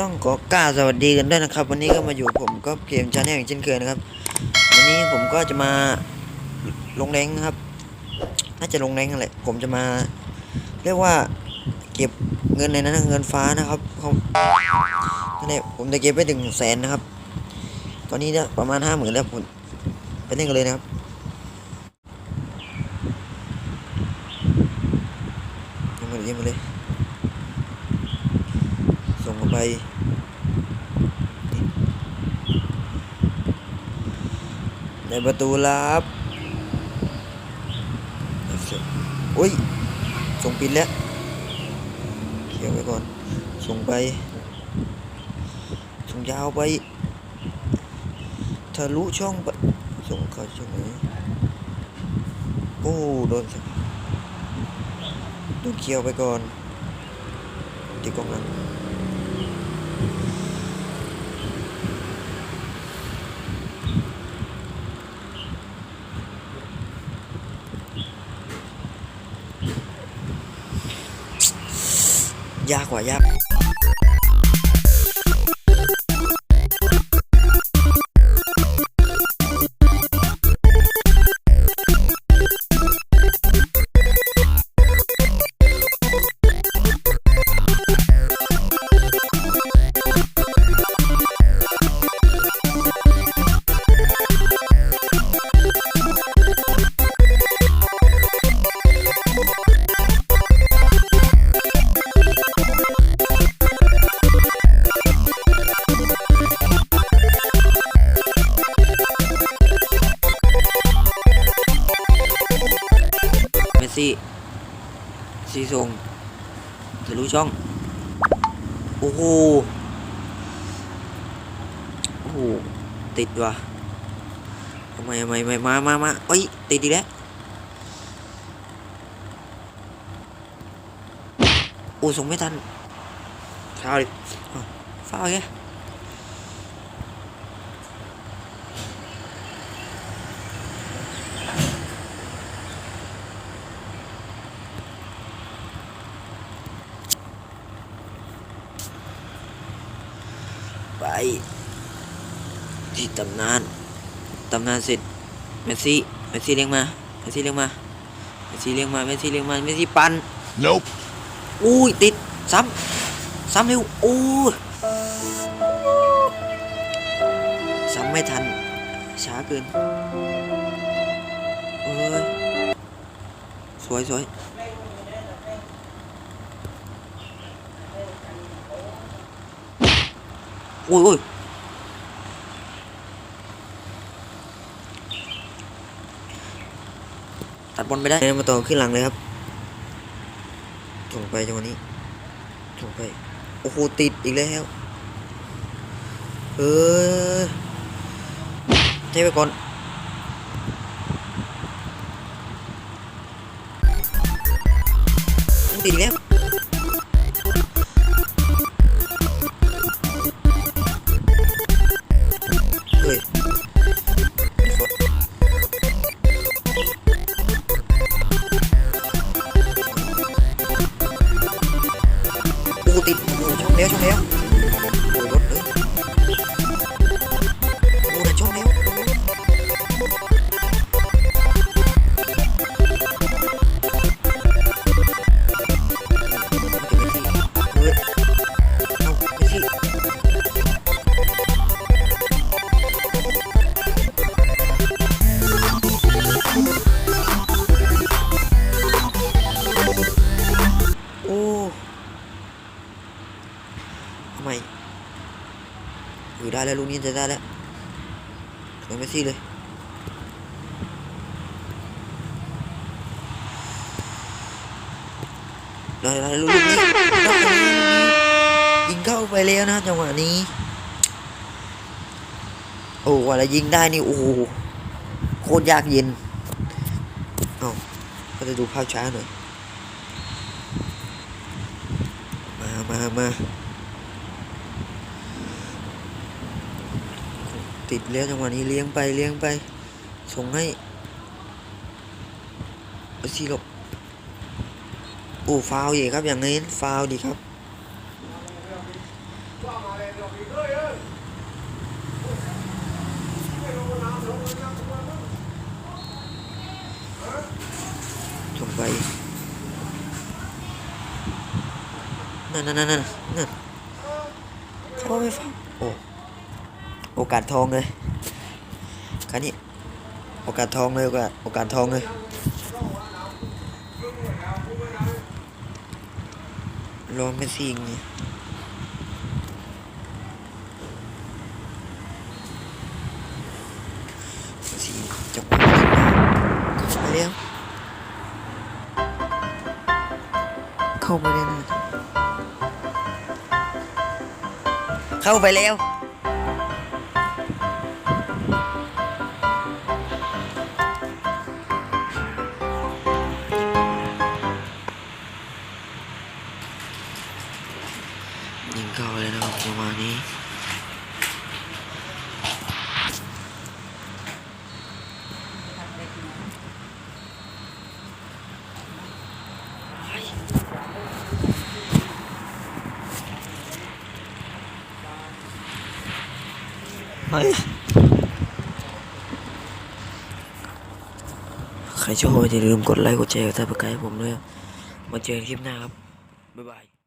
ต้องขอกล่าวสวัสดีกันด้วยนะครับ วันนี้ก็มาอยู่ผมก็เกมชาแนลอย่างเช่นเคยนะครับ วันนี้ผมก็จะมาลงแรงนะครับ น่าจะลงแรงนั่นแหละผมจะมา เรียกว่าเก็บเงินในนั้นเงินฟ้านะครับเขานั่นลผมจะเก็บไปถึงแสนนะครับ ตอนนี้เนี่ยประมาณห้าหมื่นแล้วผมไปเล่นกันเลยนะครับยังมาเลยยังมาเลย ไปในประตูลับอุ้ย ส่งปิดแล้วเขียวไว้ก่อน ส่งไป ส่งยาวไป ทะลุช่องไป ส่งเข้าช่องไหนโอ้ โดนโดนเขียวไปก่อนตีกองหลัง ยากกว่ายาก ซีส่งทะลุช่อง โอ้โห โอ้โห ติดว่ะทำไมทำไมไม่มามามาเอ้ย ติดอีกแล้ว โอ้ส่งไม่ทันฟาวดิอ้าวฟาวแก ไปที่ตำนานตำนานเสร็จเมสซี่เมสซี่เลี้ยงมาเมสซี่เลี้ยงมาเมสซี่เลี้ยงมาเมสซี่เลี้ยงมาเมสซี่ปัน Nope. อุ้ยติดซ้ำซ้ำเร็วโอ้ยซ้ำไม่ทัน ช้าเกินเอ้ยสวยสวย อ้ยโอ้ยตัดบอลไปได้มาต่อขึ้นหลังเลยครับส่งไปจังหวะนี้ส่งไป โอ้โห ติดอีกแล้วเออเทไปก่อนติดอีกแล้ว ดโอ้โห ทำไมอยู่ได้แล้วลูกนี้จะได้แล้วถึงเมสซี่เลยได้ได้ลูกนี้ลูกนี้ยิงเข้าไปแล้วนะจังหวะนี้ โอ้ว่าจะยิงได้นี่โอ้โหโคตรยากเย็นเอาก็จะดูภาพช้าหน่อย มามามา ติดเลี้ยงจังหวะนี้เลี้ยงไปเลี้ยงไป ส่งให้ซีหลบโอ้ฟาวอีกครับอย่างนี้ฟาวดีครับลงไปนั่นนั่นนั่นนั่นนั่นเขาไม่ฟังโอ้ โอกาสทองเลยคันนี้โอกาสทองเลยโอกาสโอกาสทองเลยลองเป็นสิ่งสี่จับเข้าไปแล้วเข้าไปแล้วเข้าไปแล้ว ใครชอบอย่าลืมกดไลค์กดแชร์กดซับสไครต์ผมด้วยมาเจอกันคลิปหน้าครับ บ๊ายบาย